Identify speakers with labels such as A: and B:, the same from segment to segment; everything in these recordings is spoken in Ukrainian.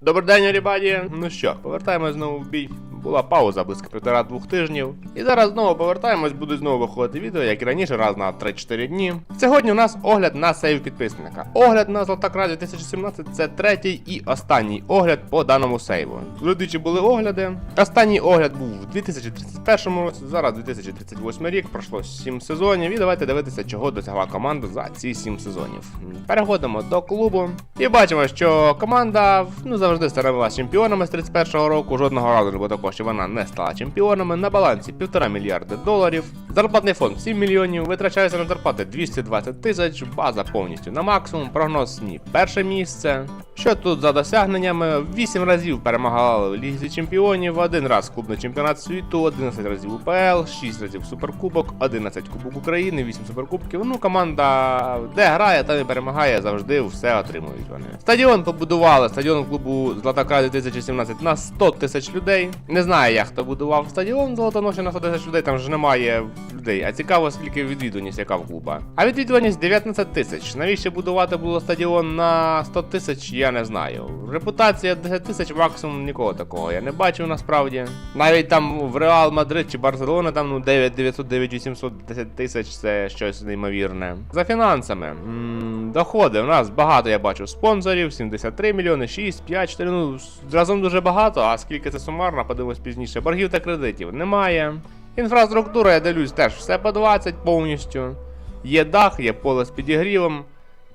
A: Добрий день, Рібаді. Ну що, повертаємось знову в бій. Була пауза близько півтора-двох тижнів. І зараз знову повертаємось, будуть знову виходити відео, як і раніше, раз на 3-4 дні. Сьогодні у нас огляд на сейв підписника. Огляд на Золотокрай 2017 це третій і останній огляд по даному сейву. Слідуючі були огляди. Останній огляд був у 2031 році, зараз 2038 рік, пройшло 7 сезонів. І давайте дивитися, чого досягла команда за ці 7 сезонів. Переходимо до клубу і бачимо, що команда ну завжди становилася чемпіонами з 31-го року. Жодного разу не такого, що вона не стала чемпіонами. На балансі 1,5 мільярда доларів. Зарплатний фонд 7 мільйонів. Витрачається на зарплати 220 тисяч. База повністю на максимум. Прогноз ні. Перше місце. Що тут за досягненнями? 8 разів перемагали в Лізі Чемпіонів, один раз клубний чемпіонат світу, 11 разів УПЛ, 6 разів Суперкубок, 11 Кубок України, 8 суперкубків. Ну, команда де грає, там і перемагає, завжди все отримують вони. Стадіон побудували. Стадіон клубу Златокрай 2017 на 100 тисяч людей. Не знаю, як хто будував стадіон Золотоноші на 100 тисяч людей, там ж немає людей. А цікаво, скільки відвідуваність яка в клуба. А відвідуваність 19 тисяч. Навіщо будувати було стадіон на 100 тисяч, я не знаю. Репутація 10 тисяч максимум нікого такого я не бачив насправді. Навіть там в Реал Мадрид чи Барселона там ну 9 900, 9 800, 10 тисяч це щось неймовірне. За фінансами. М, доходи. У нас багато я бачу спонсорів, 73 мільйони, 6, 5, 4, ну разом дуже багато, а скільки це сумарно, подивимось пізніше. Боргів та кредитів немає. Інфраструктура, я дивлюсь, теж все по 20 повністю. Є дах, є поле з підігрівом.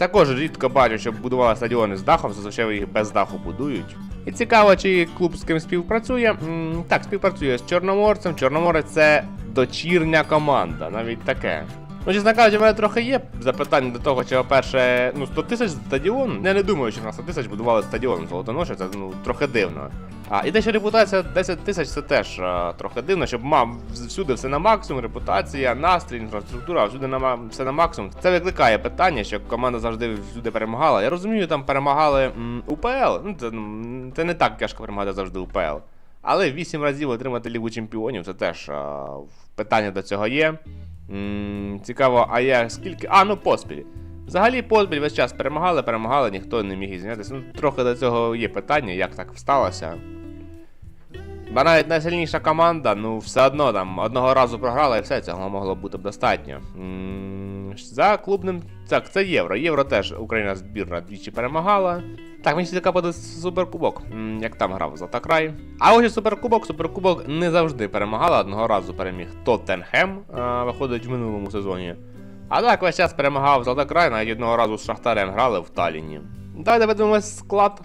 A: Також рідко бачу, щоб будували стадіони з дахом, зазвичай їх без даху будують. І цікаво, чи клуб з ким співпрацює. Так, співпрацює з Чорноморцем. Чорноморець це дочірня команда, навіть таке. Ну, чесно кажучи, в мене трохи є запитання до того, чи, по-перше, ну 100 тисяч стадіон. Я не думаю, що на 100 тисяч будували стадіон золотоноші, це ну трохи дивно. А і те, що репутація 10 тисяч, це теж а, трохи дивно, щоб мав всюди все на максимум, репутація, настрій, інфраструктура, всюди на все на максимум. Це викликає питання, що команда завжди всюди перемагала. Я розумію, там перемагали м, УПЛ. Ну це, це не так тяжко перемагати завжди УПЛ. Але 8 разів отримати Лігу Чемпіонів, це теж а, питання до цього є. М, цікаво, а я скільки. А, ну поспіль. Взагалі поспіль весь час перемагали, перемагали, ніхто не міг ізнятися. Ну, трохи до цього є питання, як так сталося. Бо навіть найсильніша команда, ну все одно там одного разу програла і все, цього могло бути б достатньо. За клубним. Так, це євро. Євро теж Україна збірна двічі перемагала. Так, мені цікаво буде суперкубок, як там грав Златокрай. А ось і суперкубок, суперкубок не завжди перемагала. Одного разу переміг Тоттенхем, а, виходить в минулому сезоні. А так весь час перемагав Золотокрай, навіть одного разу з Шахтарем грали в Таліні. Давайте подивимось склад.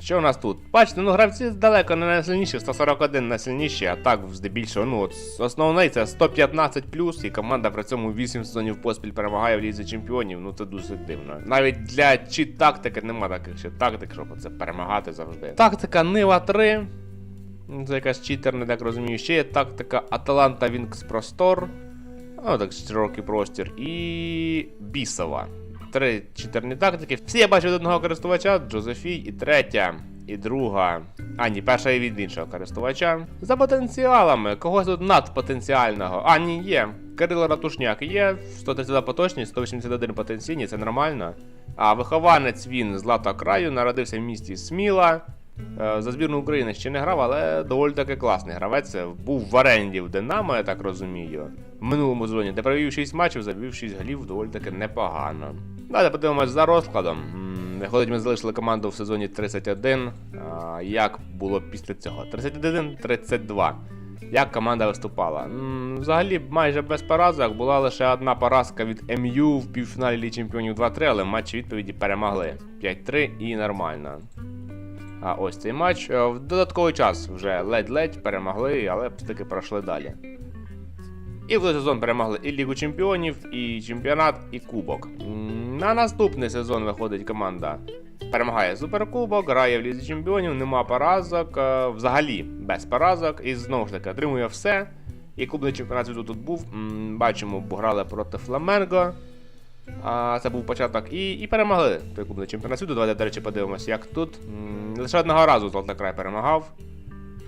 A: Що у нас тут? Бачите, ну гравці далеко не найсильніші, 141 найсильніші, а так здебільшого, ну от основний це 115 і команда при цьому 8 сезонів поспіль перемагає в лізі чемпіонів. Ну це дуже дивно. Навіть для чи тактики нема таких ще тактик, щоб це перемагати завжди. Тактика Нива 3. Ну, Це якась читерна, так розумію. Ще є тактика Аталанта Вінкс Простор. Ну, так широкий простір. І Бісова. Три читерні тактики. Всі я бачу від одного користувача, Джозефій, і третя, і друга. А, ні, перша і від іншого користувача. За потенціалами, когось тут надпотенціального. А, ні, є. Кирило Ратушняк є, 132 поточність, 181 потенційні, це нормально. А вихованець він з Лата краю, народився в місті Сміла. Е, За збірну України ще не грав, але доволі таки класний гравець. Був в оренді в Динамо, я так розумію. В минулому сезоні, де провів 6 матчів, забив 6 голів, доволі таки непогано. Давайте подивимось за розкладом. Виходить, ми залишили команду в сезоні 31. А, Як було після цього? 31-32. Як команда виступала? Взагалі майже без поразок. Була лише одна поразка від МЮ в півфіналі Ліги Чемпіонів 2-3, але матчі відповіді перемогли 5-3 і нормально. А ось цей матч. Е, В додатковий час вже ледь-ледь перемогли, але все-таки пройшли далі. І в сезон перемогли і Лігу Чемпіонів, і чемпіонат, і Кубок. На наступний сезон виходить команда. Перемагає Суперкубок, грає в Лізі Чемпіонів, нема поразок, е, взагалі без поразок, і знову ж таки отримує все. І клубний чемпіонат світу тут був. Бачимо, грали проти Фламенго. А, це був початок. І, і перемогли той клубний чемпіонат світу. Давайте, до речі, подивимося, як тут. Лише одного разу Золотокрай перемагав.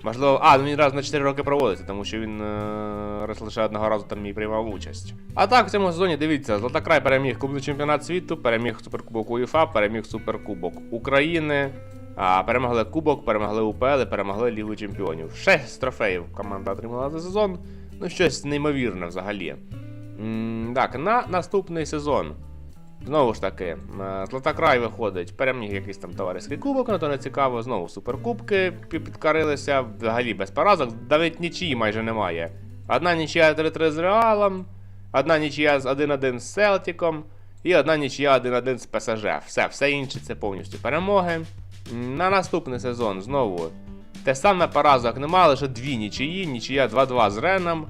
A: Можливо, а, ну він раз на 4 роки проводиться, тому що він е, лише одного разу там і приймав участь. А так, в цьому сезоні дивіться, Золотокрай переміг клубний чемпіонат світу, переміг Суперкубок УЄФА, переміг Суперкубок України. А, перемогли Кубок, перемогли УПЛ перемогли Лігу Чемпіонів. Шесть трофеїв команда отримала за сезон. Ну, щось неймовірне взагалі. М, так, на наступний сезон. Знову ж таки, е, Златокрай виходить, переміг якийсь там товариський кубок, ну то не цікаво, знову суперкубки підкарилися, взагалі без поразок, навіть нічиї майже немає. Одна нічия 3-3 з Реалом, одна нічия з 1-1 з Селтіком і одна нічия 1-1 з ПСЖ. Все, все інше це повністю перемоги. На наступний сезон знову те саме поразок немає, лише дві нічиї, нічия 2-2 з Реном.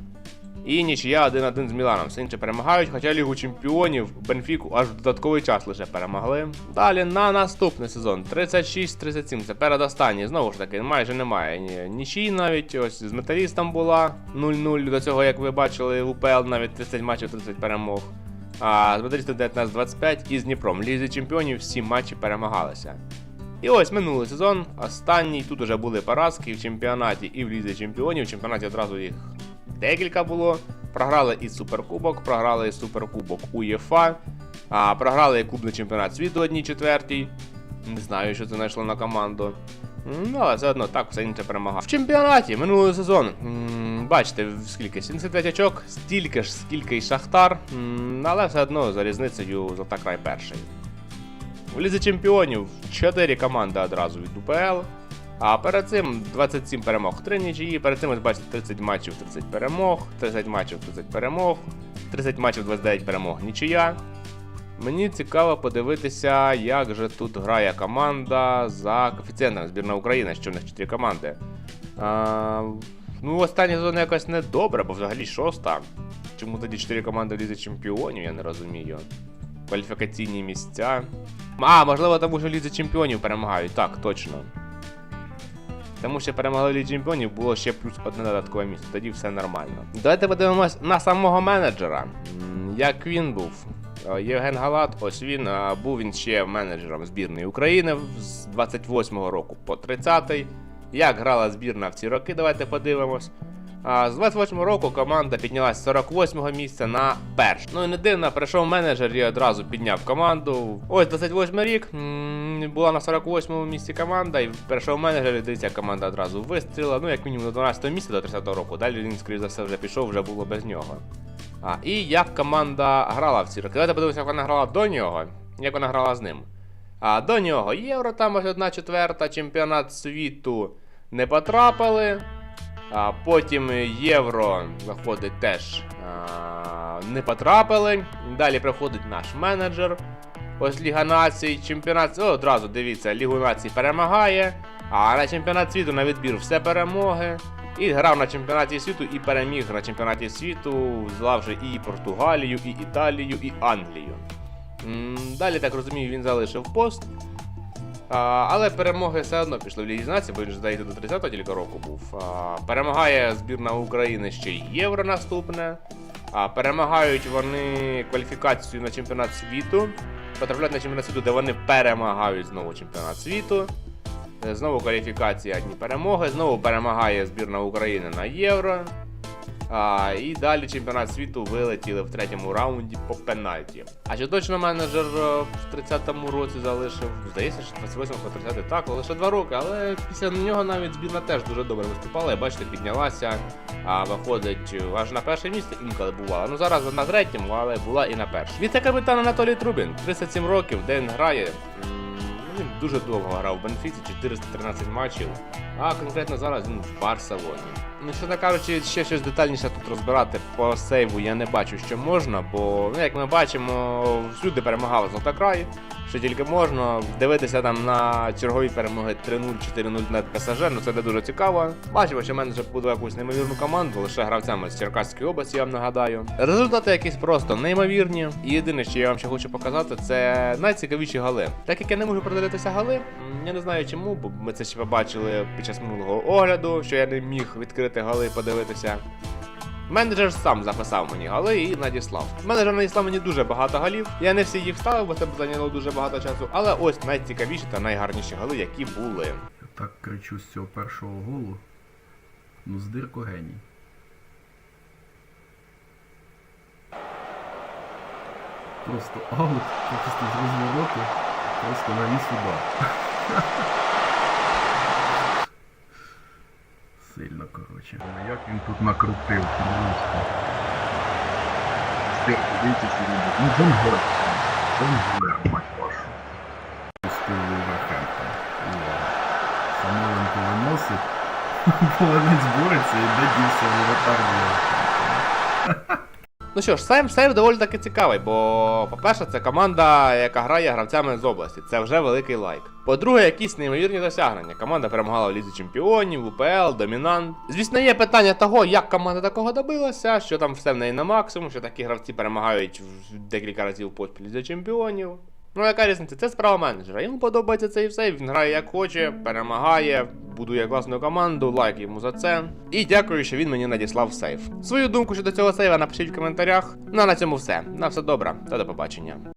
A: І нічия 1-1 з Міланом. Інше перемагають, хоча Лігу Чемпіонів Бенфіку аж в додатковий час лише перемогли. Далі на наступний сезон 36-37, це передостанній. Знову ж таки, майже немає ні, нічий навіть. Ось з металістом була 0-0 до цього, як ви бачили, в УПЛ навіть 30 матчів, 30 перемог. А з металістом 19-25 і з Дніпром. Лізі Чемпіонів всі матчі перемагалися. І ось минулий сезон, останній. Тут уже були поразки в чемпіонаті і в Лізі Чемпіонів. В чемпіонаті одразу їх декілька було. Програли і Суперкубок, програли і Суперкубок УЄФА, а програли і Кубний чемпіонат світу одній четвертій. Не знаю, що це знайшло на команду. Але все одно так все інше перемагав. В чемпіонаті минулий сезон. м, Бачите, скільки? 75 очок, стільки ж, скільки й Шахтар. Але все одно за різницею Златокрай перший. В Лізі чемпіонів 4 команди одразу від УПЛ. А перед цим 27 перемог, 3 нічиї. Перед цим, ось бачите, 30 матчів, 30 перемог, 30 матчів, 30 перемог, 30 матчів, 29 перемог, нічия. Мені цікаво подивитися, як же тут грає команда за коефіцієнтом збірна України, що в них 4 команди. А, ну, останній сезон якось не добре, бо взагалі шоста. Чому тоді 4 команди в Лізі чемпіонів, я не розумію. Кваліфікаційні місця. А, можливо, тому що Лізі чемпіонів перемагають, так, точно. Тому що перемогли Лізі чемпіонів було ще плюс одне додаткове місце, тоді все нормально. Давайте подивимось на самого менеджера. Як він був. Е, Євген Галат, ось він був він ще менеджером збірної України з 28-го року по 30-й. Як грала збірна в ці роки, давайте подивимось. З 28 року команда піднялась з 48 місця на перше. Ну і не дивно, прийшов менеджер і одразу підняв команду. Ось 28 рік. Була на 48-му місці команда, і прийшов менеджер, і дивіться, команда одразу вистріла. Ну, як мінімум до 12 місця до 30-го року. Далі він, скоріш за все, вже пішов, вже було без нього. А, і як команда грала в ці роки. Давайте подивимося, як вона грала до нього, як вона грала з ним. А до нього євро, там ось одна четверта, чемпіонат світу не потрапили. А потім євро виходить теж а, не потрапили. Далі приходить наш менеджер. Ось Ліга Націй, чемпіонат. О, одразу дивіться, Лігу Націй перемагає. А на чемпіонат світу на відбір все перемоги. І грав на чемпіонаті світу і переміг на чемпіонаті світу, злавши і Португалію, і Італію, і Англію. Далі, так розумію, він залишив пост. А, але перемоги все одно пішли в Лізі нації, бо він ж здається до 30-го тільки року був. А, перемагає збірна України ще й євро наступне. А, перемагають вони кваліфікацію на чемпіонат світу. Потрапляють на чемпіонат світу, де вони перемагають знову чемпіонат світу. Е, Знову кваліфікація одні перемоги, знову перемагає збірна України на євро. А, і далі чемпіонат світу вилетіли в третьому раунді по пенальті. А чи точно менеджер е, в 30-му році залишив? Здається, що 28 по 30 так, лише 2 роки, але після нього навіть збірна теж дуже добре виступала. І бачите, піднялася, а виходить аж на перше місце інколи бувала. Ну зараз на третьому, але була і на першому. Віце-капітан Анатолій Трубін, 37 років, де він грає. Він дуже довго грав в Бенфіці, 413 матчів. А конкретно зараз він в Барселоні. Ну, чесно кажучи, ще щось детальніше тут розбирати по сейву я не бачу, що можна, бо, ну, як ми бачимо, всюди перемагали Золотокрай, що тільки можна. Дивитися там на чергові перемоги 3-0, 4-0 над ПСЖ, ну це не дуже цікаво. Бачимо, що менеджер побудував якусь неймовірну команду, лише гравцями з Черкаської області, я вам нагадаю. Результати якісь просто неймовірні. І єдине, що я вам ще хочу показати, це найцікавіші гали. Так як я не можу продивитися гали, я не знаю чому, бо ми це ще побачили під час минулого огляду, що я не міг відкрити гали і подивитися. Менеджер сам записав мені гали і надіслав. Менеджер надіслав мені дуже багато галів. Я не всі їх ставив, бо це б зайняло дуже багато часу. Але ось найцікавіші та найгарніші гали, які були.
B: Так кричу з цього першого голу. Ну, здирко геній. Просто аут, просто з розвороту, просто навіс удар. сильно, коротше. Як він тут накрутив просто. Стир, дивіться, робить. Ну, Джон Гулер, мать вашу. Пустив Вулверхемптон. Увага. Самойленко виносить. Полонець бореться і де дівся воротар.
A: Ну що ж, сейв, сейв доволі таки цікавий, бо, по-перше, це команда, яка грає гравцями з області. Це вже великий лайк. По-друге, якісь неймовірні досягнення. Команда перемагала в Лізі Чемпіонів, УПЛ, Домінант. Звісно, є питання того, як команда такого добилася, що там все в неї на максимум, що такі гравці перемагають в декілька разів поспіль Лізі Чемпіонів. Ну, яка різниця? Це справа менеджера. Йому подобається цей все, він грає як хоче, перемагає, будує класну команду, лайк йому за це. І дякую, що він мені надіслав сейф. Свою думку щодо цього сейва напишіть в коментарях. Ну а на цьому все. На все добре, та до побачення.